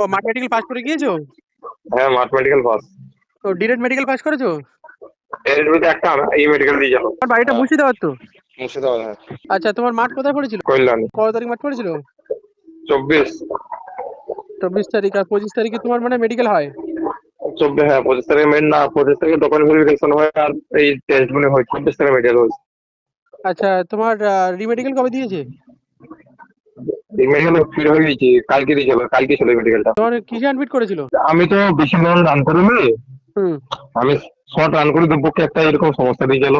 ও মাঠ medical pass করে গিয়েছো? হ্যাঁ মাঠ মেডিকেল পাস তো ডিরেক্ট মেডিকেল পাস করেছ? এর মধ্যে একটা এই মেডিকেল দিয়ে যাব। তোমার বাড়িটা হ্যাঁ। মুর্শিদাবাদ তো? মুর্শিদাবাদ হ্যাঁ। আচ্ছা তোমার মাঠ কোথায় পড়েছিল? কল্যাণ। কত তারিখ মাঠ পড়েছিল? চব্বিশ। চব্বিশ তারিখ আর পঁচিশ তারিখে তোমার মানে মেডিকেল হয়? চব্বিশ হ্যাঁ পঁচিশ তারিখে মেন না পঁচিশ তারিখে দোকান ভেরিফিকেশন হয় আর এই টেস্টগুলো হয় চব্বিশ তারিখে মেডিকেল হয়েছে। আচ্ছা তোমার রিমেডিকেল কবে দিয়েছে? মেডিকেল ফির হয়ে গেছি কালকে দিয়েছিল কালকে ছিল মেডিকেলটা তোমার কিসে অ্যাডমিট করেছিল? আমি তো বেশি লোন রান হুম। আমি শর্ট রান করে পক্ষে একটা এরকম সমস্যা দিয়ে গেল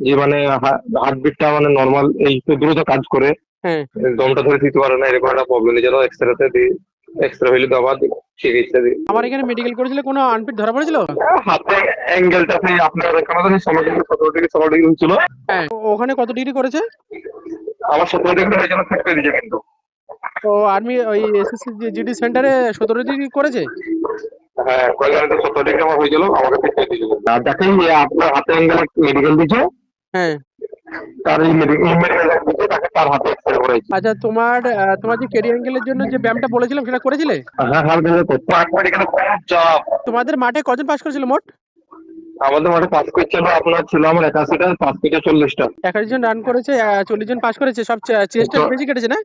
যে মানে হার্টবিটটা মানে নর্মাল এই তো দ্রুত কাজ করে। হ্যাঁ। দমটা ধরে দিতে পারে না এরকম একটা প্রবলেম দিয়ে গেল এক্সরেতে দিই এক্সরে হইলে তো আবার চিকিৎসা দিই আমার এখানে মেডিকেল করেছিল কোনো ধরা পড়েছিল? হাতে অ্যাঙ্গেলটা সেই আপনার এখানে তো ষোলো ডিগ্রি সতেরো ডিগ্রি ষোলো ডিগ্রি হচ্ছিল হ্যাঁ ওখানে কত ডিগ্রি করেছে? আমার সতেরো ডিগ্রি হয়ে ফিট দিয়েছে কিন্তু। তো আর্মি ওই এসএসসি জিডি সেন্টারে সতেরো ডিগ্রি করেছে? হ্যাঁ কয়েকদিন সতেরো ডিগ্রি আমার হয়েছিল আমাকে ফিট করে দিয়েছিল আর আপনার হাতে মেডিকেল দিয়েছে হ্যাঁ। তার এই মেডিকেল এই মেডিকেল দিয়েছে তাকে তার হাতে আচ্ছা তোমার তোমার যে অ্যাঙ্গেলের জন্য যে ব্যায়ামটা বলেছিলাম সেটা করেছিলে? হ্যাঁ হ্যাঁ চাপ। তোমাদের মাঠে কজন পাস করেছিল মোট? আমাদের মাঠে পাস করছিল আপনার ছিল আমার একাশিটা পাস করছে চল্লিশটা। একাশ জন রান করেছে চল্লিশ জন পাস করেছে সব চেষ্টা বেশি কেটেছে না?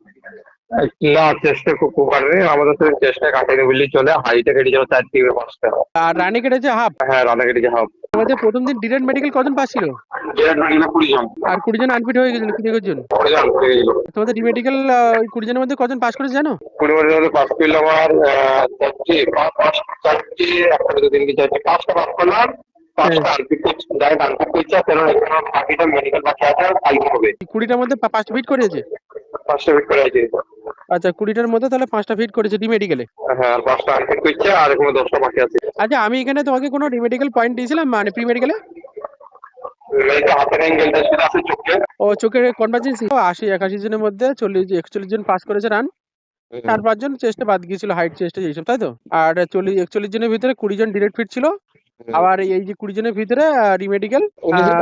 চেষ্টা খুব কাটেনি আমাদের তো চেষ্টা কাটেনি বললেই চলে হাইটে কেটে যাবে চার টিমে পাঁচটা আর রানে কেটেছে হাফ? হ্যাঁ রানা কেটেছে হাফ। তোমাদের প্রথম দিন ডিরেক্ট মেডিকেল কজন পাস ছিল? মেডিকেল আর কুড়ি জন আনফিট হয়ে গেছিল কুড়ি জন? হয়ে তোমাদের ডিমেডিকেল ওই কুড়ি জনের মধ্যে কজন পাস করেছে জানো? কুড়ি মিনিটের পাস করলে আমার চারটে পাঁচ একটা দুটো তিন কি চারটে পাঁচটা পাস করলাম। করছে করছে মেডিকেল এই কুড়িটার মধ্যে পাঁচটা ফিট করেছে? পাঁচটা ফিট করে আছে আচ্ছা কুড়িটার মধ্যে তাহলে পাঁচটা ফিট করেছে ডিমেডিকেলে হ্যাঁ আর পাঁচটা আনপিক করছে আর এখানে দশটা বাকি আছে। আচ্ছা আমি এখানে তোমাকে কোনো ডিমেডিকেল পয়েন্ট দিয়েছিলাম মানে প্রি মেডিকেলে ও চোখের কনভার্জেন্সি আশি একাশি জনের মধ্যে চল্লিশ একচল্লিশ জন পাস করেছে রান চার পাঁচজন চেস্টে বাদ গিয়েছিল হাইট চেস্টে এইসব তাই তো? আর চল্লিশ একচল্লিশ জনের ভিতরে কুড়ি জন ডিরেক্ট ফিট ছিল। আবার এই যে কুড়ি জনের ভিতরে রিমেডিকেল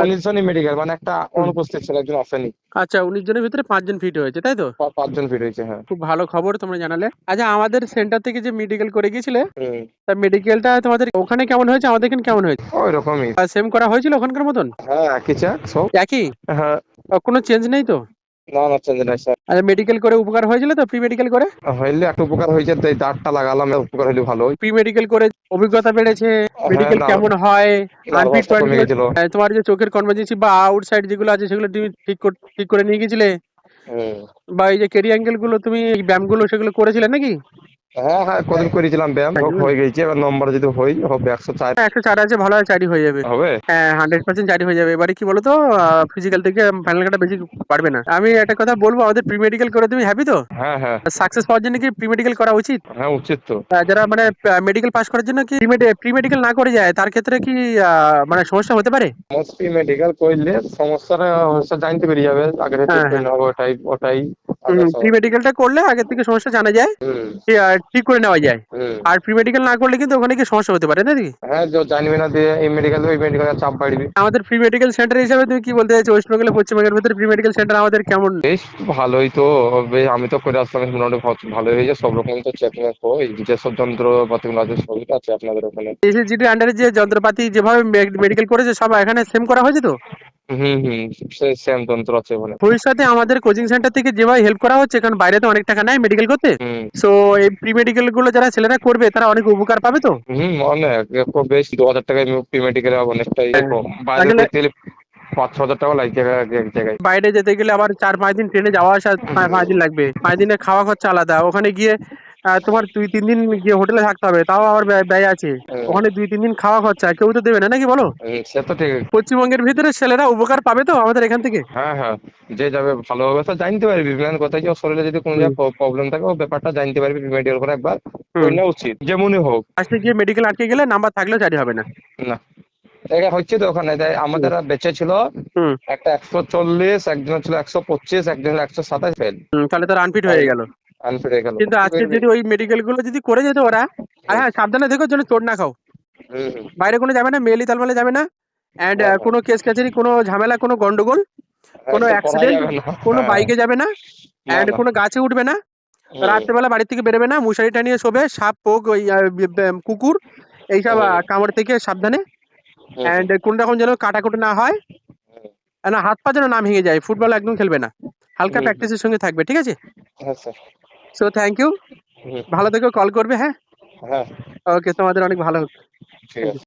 উনিশ জনই মেডিকেল মানে একটা অনুপস্থিত ছিল একজন আসেনি আচ্ছা উনিশ জনের ভিতরে পাঁচজন ফিট হয়েছে তাই তো? পাঁচজন ফিট হয়েছে হ্যাঁ। খুব ভালো খবর তোমরা জানালে। আচ্ছা আমাদের সেন্টার থেকে যে মেডিকেল করে গিয়েছিলে তা মেডিকেলটা তোমাদের ওখানে কেমন হয়েছে আমাদের এখানে কেমন হয়েছে? ওই রকমই। সেম করা হয়েছিল ওখানকার মতন? হ্যাঁ একই চাক সব। একই? হ্যাঁ। কোনো চেঞ্জ নেই তো? না না চেঞ্জ নাই স্যার আচ্ছা মেডিকেল করে উপকার হয়েছিল তো? প্রি মেডিকেল করে? হইলে একটা উপকার হয়েছে তাই দাঁতটা লাগালাম উপকার হইলে ভালো প্রি মেডিকেল করে অভিজ্ঞতা বেড়েছে মেডিকেল কেমন হয় আনফিট পয়েন্ট তোমার যে চোখের কনভার্জেন্সি বা আউটসাইড যেগুলো আছে সেগুলো তুমি ঠিক ঠিক করে নিয়ে গেছিলে? বা এই যে কেরি অ্যাঙ্গেলগুলো তুমি ব্যায়াম ব্যায়ামগুলো সেগুলো করেছিলে নাকি? হ্যাঁ হ্যাঁ কদিন করেছিলাম ব্যায়াম হোক হয়ে গেছে এবার নম্বর যদি হই হবে একশো চার। একশো চার আছে ভালো হয় চারি হয়ে যাবে। হবে? হ্যাঁ হান্ড্রেড পার্সেন্ট চারি হয়ে যাবে। এবারে কি বলতো ফিজিক্যাল থেকে ফাইনাল কাটা বেশি পারবে না। আমি একটা কথা বলব আমাদের প্রি মেডিকেল করে তুমি হ্যাপি তো? হ্যাঁ হ্যাঁ। সাকসেস পাওয়ার জন্য কি প্রি মেডিকেল করা উচিত? হ্যাঁ উচিত তো। যারা মানে মেডিকেল পাস করার জন্য কি প্রি মেডিকেল না করে যায় তার ক্ষেত্রে কি মানে সমস্যা হতে পারে? মোস্টলি মেডিকেল করলে সমস্যাটা জানতে পেরে যাবে আগে হ্যাঁ, ওটাই ওটাই। প্রি মেডিকেলটা করলে আগে থেকে সমস্যা জানা যায় ঠিক করে নেওয়া যায়। আর প্রি মেডিকেল না করলে কিন্তু ওখানে কি সমস্যা হতে পারে নাকি? হ্যাঁ না দিয়ে এই মেডিকেল ওই মেডিকেল চাপ বাড়বি। আমাদের প্রি মেডিকেল সেন্টার হিসাবে তুমি কি বলতে চাইছো? ওয়েস্ট বেঙ্গল পশ্চিমবঙ্গের ভিতরে প্রি মেডিকেল সেন্টার আমাদের কেমন? বেশ ভালোই তো আমি তো করে আসলাম মোটামুটি ভালো- ভালোই হয়েছে সব রকম তো চেক হয়। যেসব যন্ত্রপাতিগুলো আছে সবই আছে আপনাদের ওখানে। এসএসজিটির আন্ডারে যে যন্ত্রপাতি যেভাবে মেডিকেল করেছে সব এখানে সেম করা হয়েছে তো? হুম হুম সেম যন্ত্র আছে ওখানে ভবিষ্যতে আমাদের কোচিং সেন্টার থেকে যেভাবে হেল্প করা হচ্ছে কারণ বাইরে তো অনেক টাকা নেয় মেডিকেল করতে সো এই প্রি মেডিকেলগুলো যারা ছেলেরা করবে তারা অনেক উপকার পাবে তো? হুম অনেক বেশ দু হাজার টাকায় প্রি মেডিকেল অনেকটাই হ্যাঁ। বাইরে পাঁচ ছ হাজার টাকা লাগছে এক জায়গায় বাইরে যেতে গেলে আবার চার পাঁচ দিন ট্রেনে যাওয়া আসা পাঁচ দিন লাগবে। পাঁচ দিনের খাওয়া খরচা আলাদা। ওখানে গিয়ে তোমার দুই তিন দিন গিয়ে হোটেলে থাকতে হবে তাও আবার ব্যয়- আছে। ওখানে দুই তিন দিন খাওয়া খরচা কেউ তো দেবে না নাকি বলো? সে তো ঠিক। পশ্চিমবঙ্গের ভিতরে ছেলেরা উপকার পাবে তো আমাদের এখান থেকে? হ্যাঁ হ্যাঁ যে যাবে ভালো হবে তো জানতে পারবি। মেন কথা কি শরীরে যদি কোনো প্রবলেম থাকে ও ব্যাপারটা জানতে পারবি মেডিকেল করে একবার। নেওয়া উচিত যেমনই হোক। আজকে গিয়ে মেডিকেল আটকে গেলে নাম্বার থাকলেও জারি হবে না। না। এটা হচ্ছে তো ওখানে তাই আমাদের বেঁচে ছিল। একটা একশো চল্লিশ একজন ছিল একশো পঁচিশ একজন ছিল একশো সাতাশ ফেল তাহলে তো আনফিট হয়ে গেল। কিন্তু আজকে যদি ওই মেডিকেলগুলো যদি করে যেত ওরা আর হ্যাঁ সাবধানে দেখো যেন চোট না খাও। বাইরে কোনো যাবে না মেলি তালমালে যাবে না। অ্যান্ড কোনো কেস কাছারি কোনো ঝামেলা কোনো গন্ডগোল কোনো অ্যাক্সিডেন্ট কোনো বাইকে যাবে না। অ্যান্ড কোনো গাছে উঠবে না। রাত্রেবেলা বাড়ি থেকে বেরোবে না মশারিটা নিয়ে শোবে সাপ পোক ওই কুকুর এইসব কামড় থেকে সাবধানে। অ্যান্ড কোন রকম যেন কাটাকুটি না হয়। না হাত পা যেন না ভেঙে যায় ফুটবল একদম খেলবে না। হালকা প্র্যাকটিসের সঙ্গে থাকবে ঠিক আছে? হ্যাঁ স্যার। সো থ্যাংক ইউ ভালো থেকো কল করবে হ্যাঁ হ্যাঁ ওকে তোমাদের অনেক ভালো হোক ঠিক আছে